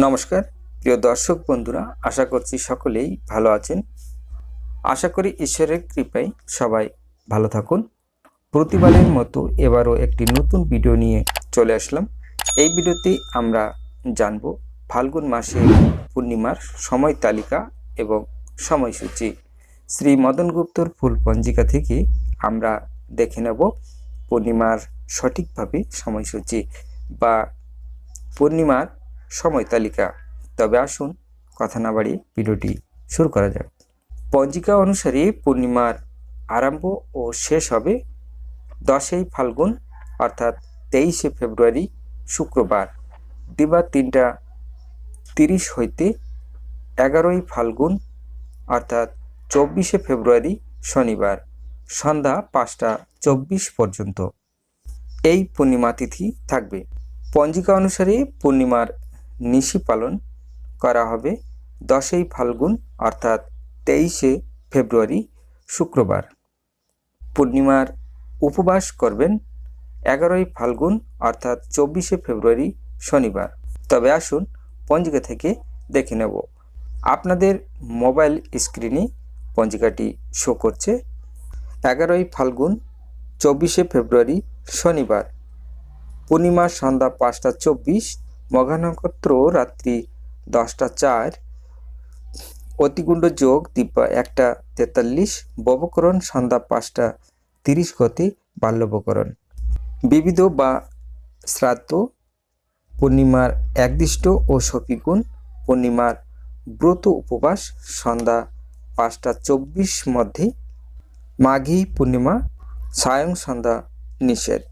নমস্কার, প্রিয় দর্শক বন্ধুরা, আশা করছি সকলেই ভালো আছেন। আশা করি ঈশ্বরের কৃপায় সবাই ভালো থাকুন। প্রতিবারের মতো এবারও একটি নতুন ভিডিও নিয়ে চলে আসলাম। এই ভিডিওতে আমরা জানব ফাল্গুন মাসের পূর্ণিমার সময় তালিকা এবং সময়সূচি। শ্রী মদন গুপ্তর ফুল পঞ্জিকা থেকে আমরা দেখে নেব পূর্ণিমার সঠিকভাবে সময়সূচি বা পূর্ণিমার সময় তালিকা। তবে আসুন কথা না বাড়িয়ে ভিডিওটি শুরু করা যাক। পঞ্জিকা অনুসারে পূর্ণিমার আরম্ভ ও শেষ হবে দশই ফাল্গুন, অর্থাৎ তেইশে ফেব্রুয়ারি, শুক্রবার। দিবা তিনটা তিরিশ হইতে এগারোই ফাল্গুন, অর্থাৎ চব্বিশে ফেব্রুয়ারি, শনিবার। সন্ধ্যা পাঁচটা চব্বিশ পর্যন্ত। এই পূর্ণিমা তিথি থাকবে। পঞ্জিকা অনুসারে পূর্ণিমার নিশি পালন করা হবে দশই ফাল্গুন অর্থাৎ তেইশে ফেব্রুয়ারি শুক্রবার। পূর্ণিমার উপবাস করবেন এগারোই ফাল্গুন অর্থাৎ চব্বিশে ফেব্রুয়ারি শনিবার। তবে আসুন পঞ্জিকা থেকে দেখে নেব। আপনাদের মোবাইল স্ক্রিনে পঞ্জিকাটি শো করছে। এগারোই ফাল্গুন চব্বিশে ফেব্রুয়ারি শনিবার। পূর্ণিমা সন্ধ্যা পাঁচটা চব্বিশ মঘা নক্ষত্র রাত্রি দশটা চার অতিগুণ্ড যোগ দিব্যা একটা তেতাল্লিশ, ববকরণ সন্ধ্যা পাঁচটা তিরিশ গতি বাল্যবকরণ। বিবিধ বা শ্রাদ্ধ, পূর্ণিমার একদিষ্ট ও সপিগুণ পূর্ণিমার ব্রত উপবাস সন্ধ্যা পাঁচটা চব্বিশ মধ্যে মাঘী পূর্ণিমা সায়ং সন্ধ্যা নিষেধ।